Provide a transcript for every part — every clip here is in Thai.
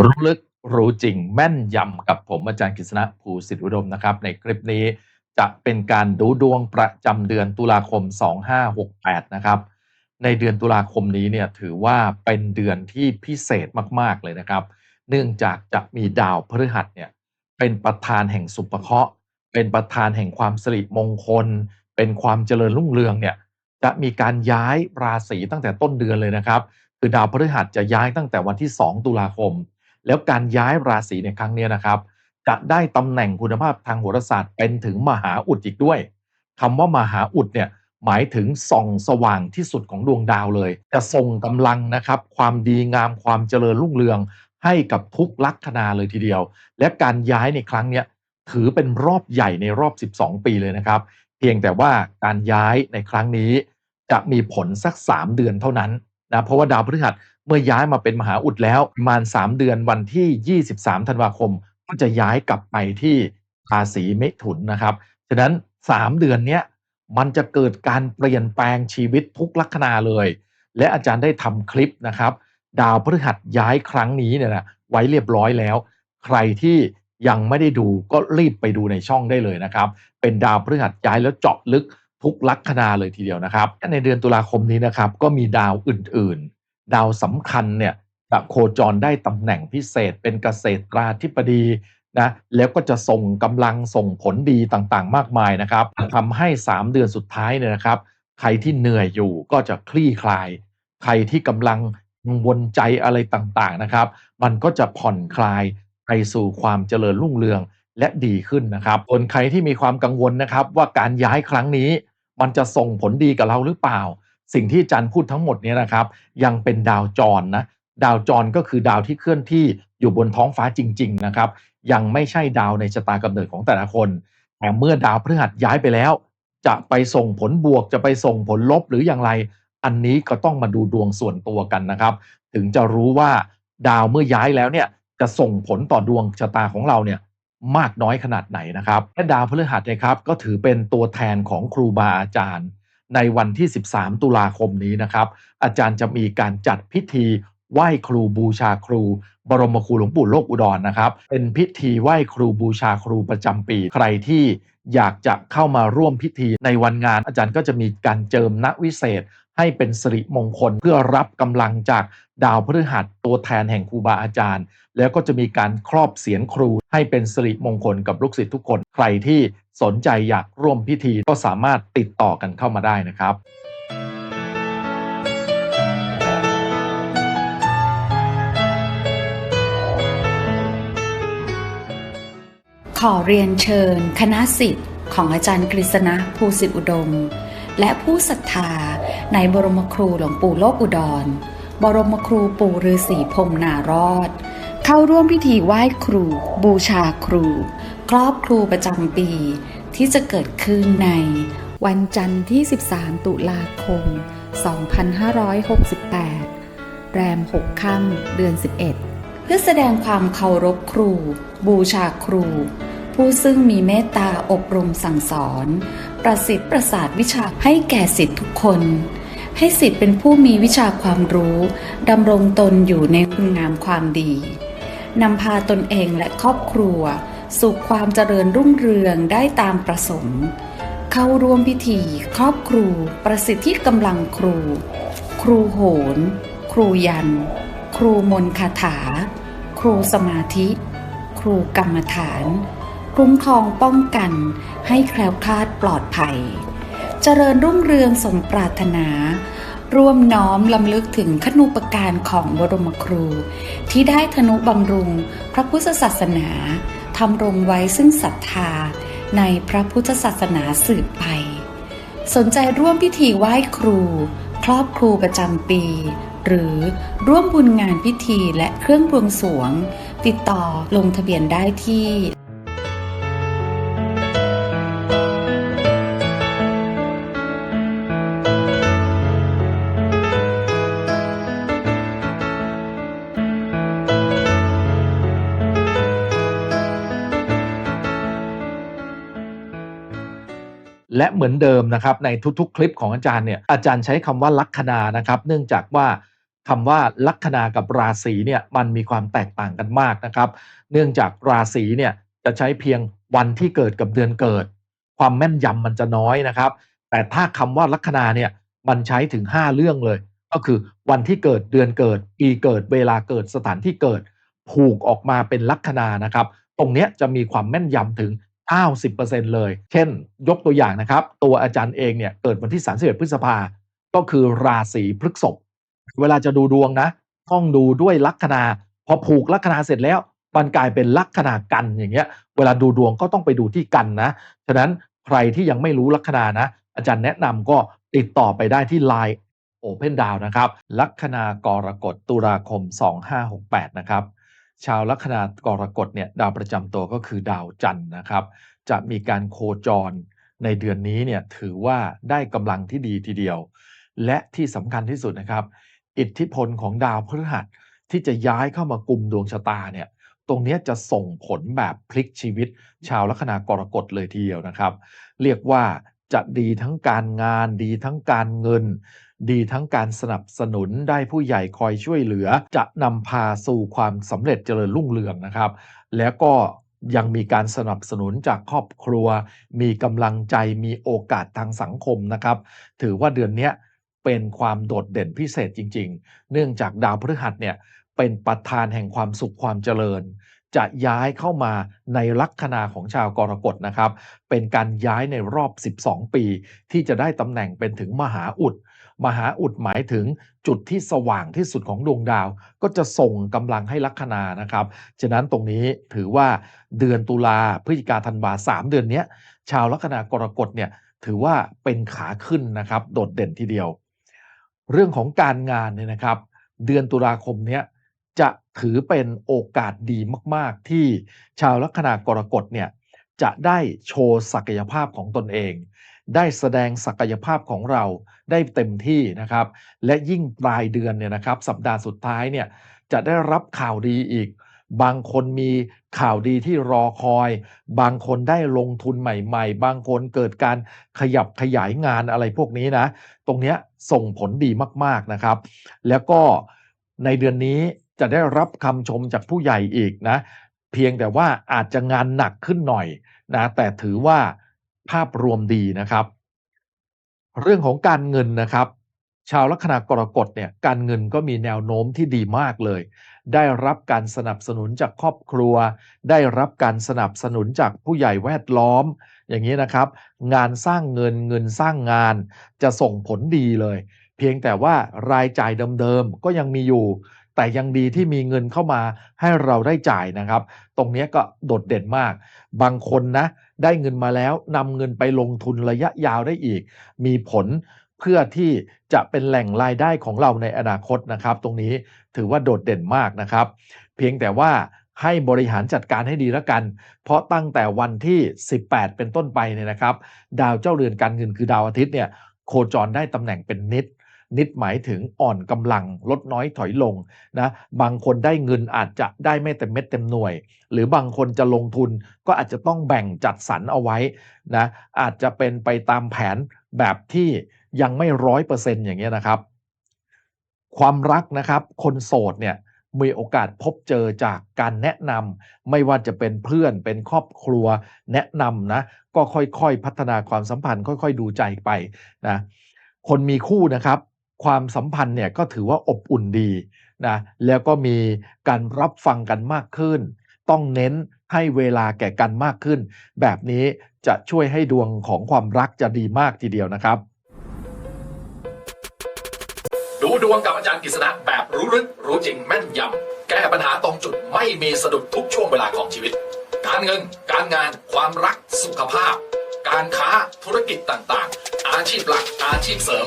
รู้ลึกรู้จริงแม่นยำกับผมอาจารย์กฤษณะภูสิทธิอุดมนะครับ ในคลิปนี้จะเป็นการดูดวงประจำเดือนตุลาคม 2568 นะครับ ในเดือนตุลาคมนี้เนี่ยถือว่าเป็นเดือนที่พิเศษมากๆเลยนะครับ เนื่องจากจะมีดาวพฤหัสเนี่ยเป็นประธานแห่งสุภเคราะห์ เป็นประธานแห่งความสิริมงคล เป็นความเจริญรุ่งเรืองเนี่ยจะมีการย้ายราศีตั้งแต่ต้นเดือนเลยนะครับ คือดาวพฤหัสจะย้ายตั้งแต่วันที่ 2 ตุลาคม แล้วการย้ายราศีในครั้งนี้นะครับ จะได้ตำแหน่งคุณภาพทางโหราศาสตร์เป็นถึงมหาอุดอีกด้วยคำว่ามหาอุดเนี่ยหมายถึงส่องสว่างที่สุดของดวงดาวเลย จะส่งกำลังนะครับ ความดีงามความเจริญรุ่งเรือง ให้กับทุกลัคนาเลยทีเดียว และการย้ายในครั้งนี้ถือเป็นรอบใหญ่ในรอบ 12 ปีเลยนะครับ เพียงแต่ว่าการย้ายในครั้งนี้จะมีผลสัก 3 เดือนเท่านั้นนะเพราะว่าดาวพฤหัส เมื่อย้ายมาเป็นมหาอุดแล้วประมาณ 3 เดือนวันที่ 23 ธันวาคม ก็จะย้ายกลับไปที่ราศีเมถุนนะครับฉะนั้น 3 เดือนเนี้ยมันจะเกิดการเปลี่ยนแปลงชีวิตทุกลัคนาเลย และอาจารย์ได้ทำคลิปนะครับ ดาวพฤหัสย้ายครั้งนี้เนี่ยนะไว้เรียบร้อยแล้ว ใครที่ยังไม่ได้ดูก็รีบไปดูในช่องได้เลยนะครับ เป็นดาวพฤหัสย้ายแล้วเจาะลึกทุกลัคนาเลยทีเดียวนะครับ ในเดือนตุลาคมนี้นะครับก็มีดาวอื่น ดาวสำคัญเนี่ยจะโคจรได้ตำแหน่งพิเศษเป็นเกษตราธิบดีนะแล้วก็จะส่งกำลังส่งผลดีต่างๆ มากมายนะครับทำให้ 3 เดือนสุดท้ายเนี่ยนะครับ ใครที่เหนื่อยอยู่ก็จะคลี่คลาย ใครที่กำลังกังวลใจอะไรต่างๆนะครับ มันก็จะผ่อนคลายไปสู่ความเจริญรุ่งเรืองและดีขึ้นนะครับส่วนใครที่มีความกังวลนะครับ ว่าการย้ายครั้งนี้ มันจะส่งผลดีกับเราหรือเปล่า สิ่งที่อาจารย์พูดทั้งหมดนี้นะครับ ยังเป็นดาวจรนะดาวจรก็คือดาวที่เคลื่อนที่อยู่บนท้องฟ้าจริง ๆ นะครับ ยังไม่ใช่ดาวในชะตากำเนิดของแต่ละคน แต่เมื่อดาวพฤหัสย้ายไปแล้ว จะไปส่งผลบวกจะไปส่งผลลบหรืออย่างไร อันนี้ก็ต้องมาดูดวงส่วนตัวกันนะครับ ถึงจะรู้ว่าดาวเมื่อย้ายแล้วเนี่ยจะส่งผลต่อดวงชะตาของเราเนี่ยมากน้อยขนาดไหนนะครับและดาวพฤหัสนะครับก็ถือเป็นตัวแทนของครูบาอาจารย์ ในวันที่ 13 ตุลาคมนี้นะครับ อาจารย์จะมีการจัดพิธีไหว้ครูบูชาครู บรมครูหลวงปู่โลกอุดรนะครับ เป็นพิธีไหว้ครูบูชาครูประจำปี ใครที่อยากจะเข้ามาร่วมพิธีในวันงาน อาจารย์ก็จะมีการเจิมณวิเศษ ให้เป็นสิริมงคลเพื่อรับกำลังจากดาวพฤหัสตัวแทนแห่งครูบาอาจารย์ แล้วก็จะมีการครอบเสียนครูให้เป็นสิริมงคลกับลูกศิษย์ทุกคน ใครที่ สนใจอยากร่วมพิธีก็สามารถติดต่อกันเข้ามาได้นะครับขอเรียนเชิญ คณะสิทธิ์ของอาจารย์กฤษณะภูสิทธิอุดม และผู้ศรัทธาในบรมครูหลวงปู่โลกอุดร บรมครูปู่ฤาษีพรมนารอด เข้าร่วมพิธีไหว้ครู บูชาครู รอบครูประจำปี ที่จะเกิดขึ้นใน วันจันทร์ที่ 13 ตุลาคม 2568 แรม 6 ค่ำเดือน 11 เพื่อแสดงความเคารพครู บูชาครู ผู้ซึ่งมีเมตตาอบรมสั่งสอน ประสิทธิ์ประสาทวิชาให้แก่สิทธิทุกคนให้สิทธิ์เป็นผู้มีวิชาความรู้ดำรงตนอยู่ในคุณงามความดี นำพาตนเองและครอบครัว สู่ความเจริญรุ่งเรืองได้ตามประสงค์ เข้าร่วมพิธีครอบครู ประสิทธิกำลังครู ครูโหน ครูยัน ครูมนคาถา ครูสมาธิ ครูกรรมฐาน คุ้มครองป้องกันให้แคล้วคลาดปลอดภัย เจริญรุ่งเรืองสมปรารถนาร่วมน้อมลำลึกถึงขนุปการของบรมครู ที่ได้ธนุบำรุงพระพุทธศาสนา ทำรงไว้ซึ่งศรัทธาในพระพุทธศาสนาสืบไป สนใจร่วมพิธีไหว้ครู ครอบครูประจำปี หรือร่วมบุญงานพิธีและเครื่องบวงสรวง ติดต่อลงทะเบียนได้ที่ และเหมือนเดิมนะครับในทุกๆ คลิปของอาจารย์เนี่ยอาจารย์ใช้คำว่าลัคนานะครับ เนื่องจากว่าคำว่าลัคนากับราศีเนี่ยมันมีความแตกต่างกันมากนะครับ เนื่องจากราศีเนี่ยจะใช้เพียงวันที่เกิดกับเดือนเกิด ความแม่นยำมันจะน้อยนะครับ แต่ถ้าคำว่าลัคนาเนี่ยมันใช้ถึง 5 เรื่องเลย ก็คือวันที่เกิดเดือนเกิด ปีเกิดเวลาเกิดสถานที่เกิด ผูกออกมาเป็นลัคนานะครับ ตรงเนี้ยจะมีความแม่นยำถึง 90%เลย เช่น ยกตัวอย่างนะครับ ตัวอาจารย์เองเนี่ยเกิดวันที่31พฤษภา ก็คือราศีพฤษภเวลาจะดูดวงนะ ต้องดูด้วยลัคนา พอผูกลัคนาเสร็จแล้ว มันกลายเป็นลัคนากันอย่างเงี้ย เวลาดูดวงก็ต้องไปดูที่กันนะ ฉะนั้นใครที่ยังไม่รู้ลัคนานะ อาจารย์แนะนำก็ติดต่อไปได้ที่ Line Open d o w n นะครับ ลัคนากรกฎตุลาคม 2568 นะครับ ชาวลัคนากรกฎเนี่ยดาวประจำตัวก็คือดาวจันทร์นะครับ จะมีการโคจรในเดือนนี้เนี่ยถือว่าได้กำลังที่ดีทีเดียว และที่สำคัญที่สุดนะครับ อิทธิพลของดาวพฤหัสที่จะย้ายเข้ามากลุ่มดวงชะตาเนี่ยตรงนี้จะส่งผลแบบพลิกชีวิต ชาวลัคนากรกฎเลยทีเดียวนะครับ เรียกว่าจะดีทั้งการงานดีทั้งการเงิน ดีทั้งการสนับสนุนได้ผู้ใหญ่คอยช่วยเหลือ จะนำพาสู่ความสำเร็จเจริญรุ่งเรืองนะครับ แล้วก็ยังมีการสนับสนุนจากครอบครัว มีกำลังใจมีโอกาสทางสังคมนะครับ ถือว่าเดือนนี้เป็นความโดดเด่นพิเศษจริง ๆ เนื่องจากดาวพฤหัสเนี่ยเป็นประธานแห่งความสุขความเจริญ จะย้ายเข้ามาในลัคนาของชาวกรกฎนะครับ เป็นการย้ายในรอบ 12 ปี ที่จะได้ตำแหน่งเป็นถึงมหาอุด มหาอุดหมายถึงจุดที่สว่างที่สุดของดวงดาว ก็จะส่งกำลังให้ลัคนานะครับ ฉะนั้นตรงนี้ถือว่าเดือนตุลาพฤศจิกาธันวาสามเดือนนี้ชาวลัคนากรกฎเนี่ยถือว่าเป็นขาขึ้นนะครับโดดเด่นทีเดียว เรื่องของการงานเนี่ยนะครับ เดือนตุลาคมเนี้ยจะถือเป็นโอกาสดีมาก ๆ ที่ชาวลัคนากรกฎเนี่ย จะได้โชว์ศักยภาพของตนเอง ได้แสดงศักยภาพของเราได้เต็มที่นะครับ และยิ่งปลายเดือนเนี่ยนะครับ สัปดาห์สุดท้ายเนี่ยจะได้รับข่าวดีอีก บางคนมีข่าวดีที่รอคอย บางคนได้ลงทุนใหม่ ๆ บางคนเกิดการขยับขยายงานอะไรพวกนี้นะ ตรงนี้ส่งผลดีมากๆนะครับ แล้วก็ในเดือนนี้จะได้รับคำชมจากผู้ใหญ่อีกนะ เพียงแต่ว่าอาจจะงานหนักขึ้นหน่อยนะแต่ถือว่าภาพรวมดีนะครับ เรื่องของการเงินนะครับ ชาวลัคนากรกฎเนี่ยการเงินก็มีแนวโน้มที่ดีมากเลย ได้รับการสนับสนุนจากครอบครัว ได้รับการสนับสนุนจากผู้ใหญ่แวดล้อม อย่างนี้นะครับ งานสร้างเงินเงินสร้างงานจะส่งผลดีเลย เพียงแต่ว่ารายจ่ายเดิมๆก็ยังมีอยู่ แต่ยังดีที่มีเงินเข้ามาให้เราได้จ่ายนะครับ ตรงนี้ก็โดดเด่นมาก บางคนนะได้เงินมาแล้วนำเงินไปลงทุนระยะยาวได้อีก มีผลเพื่อที่จะเป็นแหล่งรายได้ของเราในอนาคตนะครับ ตรงนี้ถือว่าโดดเด่นมากนะครับ เพียงแต่ว่าให้บริหารจัดการให้ดีแล้วกัน เพราะตั้งแต่วันที่ 18 เป็นต้นไปเนี่ยนะครับ ดาวเจ้าเรือนการเงินคือดาวอาทิตย์เนี่ยโคจรได้ตำแหน่งเป็นนิด นิดหมายถึงอ่อนกำลังลดน้อยถอยลงนะบางคนได้เงินอาจจะได้ไม่เต็มเม็ดเต็มหน่วย หรือบางคนจะลงทุนก็อาจจะต้องแบ่งจัดสรรเอาไว้นะอาจจะเป็นไปตามแผนแบบที่ยังไม่ร้อยเปอร์เซ็นต์อย่างเงี้ยนะครับ ความรักนะครับคนโสดเนี่ยมีโอกาสพบเจอจากการแนะนำไม่ว่าจะเป็นเพื่อนเป็นครอบครัวแนะนำนะ ก็ค่อยๆ พัฒนาความสัมพันธ์ ค่อย ๆ ดูใจไปนะคนมีคู่นะครับ ความสัมพันธ์เนี่ยก็ถือว่าอบอุ่นดีนะแล้วก็มีการรับฟังกันมากขึ้น ต้องเน้นให้เวลาแก่กันมากขึ้น แบบนี้จะช่วยให้ดวงของความรักจะดีมากทีเดียวนะครับ ดูดวงกับอาจารย์กฤษณะแบบรู้ลึกรู้จริงแม่นยำแก้ปัญหาตรงจุดไม่มีสะดุดทุกช่วงเวลาของชีวิต การเงิน การงาน ความรักสุขภาพ การค้าธุรกิจต่างๆ อาชีพหลักอาชีพเสริม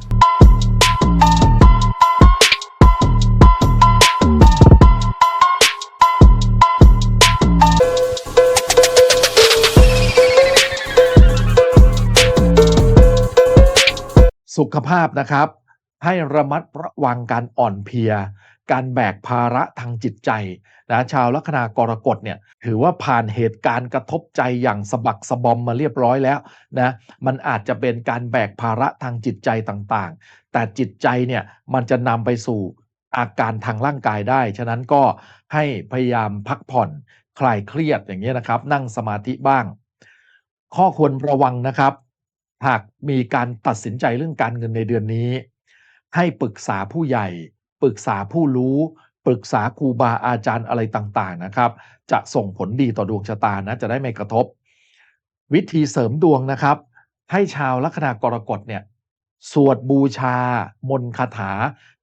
สุขภาพนะครับ ให้ระมัดระวังการอ่อนเพลีย การแบกภาระทางจิตใจนะชาวลัคนากรกฎเนี่ยถือว่าผ่านเหตุการณ์กระทบใจอย่างสะบักสะบอมมาเรียบร้อยแล้วนะมันอาจจะเป็นการแบกภาระทางจิตใจต่างๆ แต่จิตใจเนี่ยมันจะนำไปสู่อาการทางร่างกายได้ ฉะนั้นก็ให้พยายามพักผ่อนคลายเครียดอย่างนี้นะครับ นั่งสมาธิบ้าง ข้อควรระวังนะครับ หากมีการตัดสินใจเรื่องการเงินในเดือนนี้ ให้ปรึกษาผู้ใหญ่ ปรึกษาผู้รู้ ปรึกษาครูบาอาจารย์อะไรต่างๆนะครับ จะส่งผลดีต่อดวงชะตานะจะได้ไม่กระทบ วิธีเสริมดวงนะครับ ให้ชาวลัคนากรกฎเนี่ยสวดบูชามนคาถา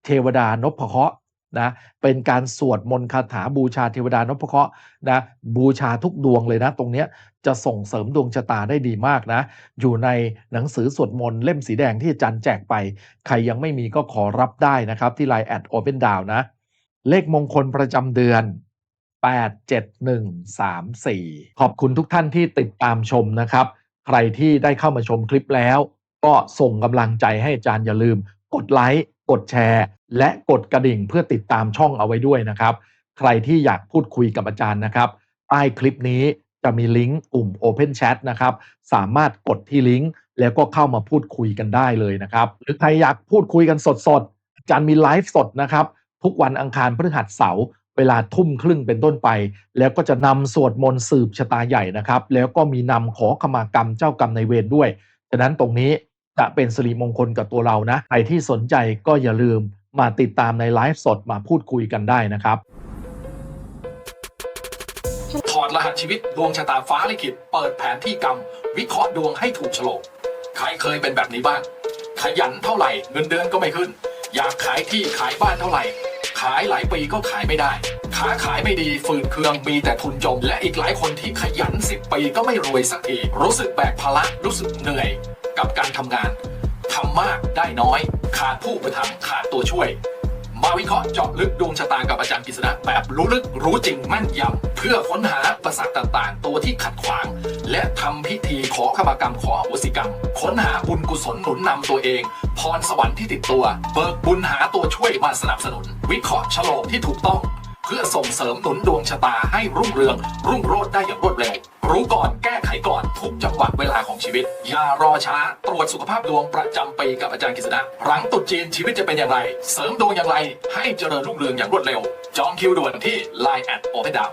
เทวดานพเคราะห์ นะเป็นการสวดมนต์คาถาบูชาเทวดานพเคราะห์นะบูชาทุกดวงเลยนะ ตรงเนี้ยจะส่งเสริมดวงชะตาได้ดีมากนะ อยู่ในหนังสือสวดมนต์เล่มสีแดงที่อาจารย์แจกไป ใครยังไม่มีก็ขอรับได้นะครับ ที่ Line แอด Open Down นะ เลขมงคลประจำเดือน 87134 ขอบคุณทุกท่านที่ติดตามชมนะครับ ใครที่ได้เข้ามาชมคลิปแล้ว ก็ส่งกำลังใจให้อาจารย์อย่าลืม กดไลค์กดแชร์ และกดกระดิ่งเพื่อติดตามช่องเอาไว้ด้วยนะครับ ใครที่อยากพูดคุยกับอาจารย์นะครับใต้คลิปนี้จะมีลิงก์กลุ่ม Open Chat นะครับ สามารถกดที่ลิงก์แล้วก็เข้ามาพูดคุยกันได้เลยนะครับ หรือใครอยากพูดคุยกันสดๆอาจารย์มีไลฟ์สดนะครับ ทุกวันอังคารพฤหัสเสาร์เวลาทุ่มครึ่งเป็นต้นไป แล้วก็จะนำสวดมนต์สืบชะตาใหญ่นะครับ แล้วก็มีนำขอขมากรรมเจ้ากรรมในเวรด้วยฉะนั้นตรงนี้จะเป็นสิริมงคลกับตัวเรานะใครที่สนใจก็อย่าลืม มาติดตามในไลฟ์สดมาพูดคุยกันได้นะครับถอดรหัสชีวิตดวงชะตาฟ้าลิขิตเปิดแผนที่กรรม วิเคราะห์ดวงให้ถูกโฉลกใครเคยเป็นแบบนี้บ้าง ขยันเท่าไหร่เงินเดือนก็ไม่ขึ้น อยากขายที่ขายบ้านเท่าไหร่ ขายหลายปีก็ขายไม่ได้ค้าขายไม่ดีฝืนเคืองมีแต่ทุนจม และอีกหลายคนที่ขยัน10ปีก็ไม่รวยสักทีรู้สึกแบกภาระรู้สึกเหนื่อย กับการทำงานทำมากได้น้อย ขาดผู้ประทับขาดตัวช่วย มาวิเคราะห์เจาะลึกดวงชะตากับอาจารย์กฤษณะแบบรู้ลึกรู้จริงแม่นยำเพื่อค้นหาประสาทต่างๆ ตัวที่ขัดขวาง และทำพิธีขอขมากรรมขออโหสิกรรม ค้นหาบุญกุศลหนุนนำตัวเอง พรสวรรค์ที่ติดตัว เบิกบุญหาตัวช่วยมาสนับสนุน วิเคราะห์ฉลกที่ถูกต้อง พื่อส่งเสริมหนุนดวงชะตาให้รุ่งเรือง รุ่งโรจน์ได้อย่างรวดเร็ว รู้ก่อนแก้ไขก่อนทุกจังหวะเวลาของชีวิต อย่ารอช้า ตรวจสุขภาพดวงประจำปีกับอาจารย์กฤษณะหลังตุดจีนชีวิตจะเป็นอย่างไร เสริมดวงอย่างไร ให้เจริญรุ่งเรืองอย่างรวดเร็ว จองคิวด่วนที่ Line แอดโอเพนดาว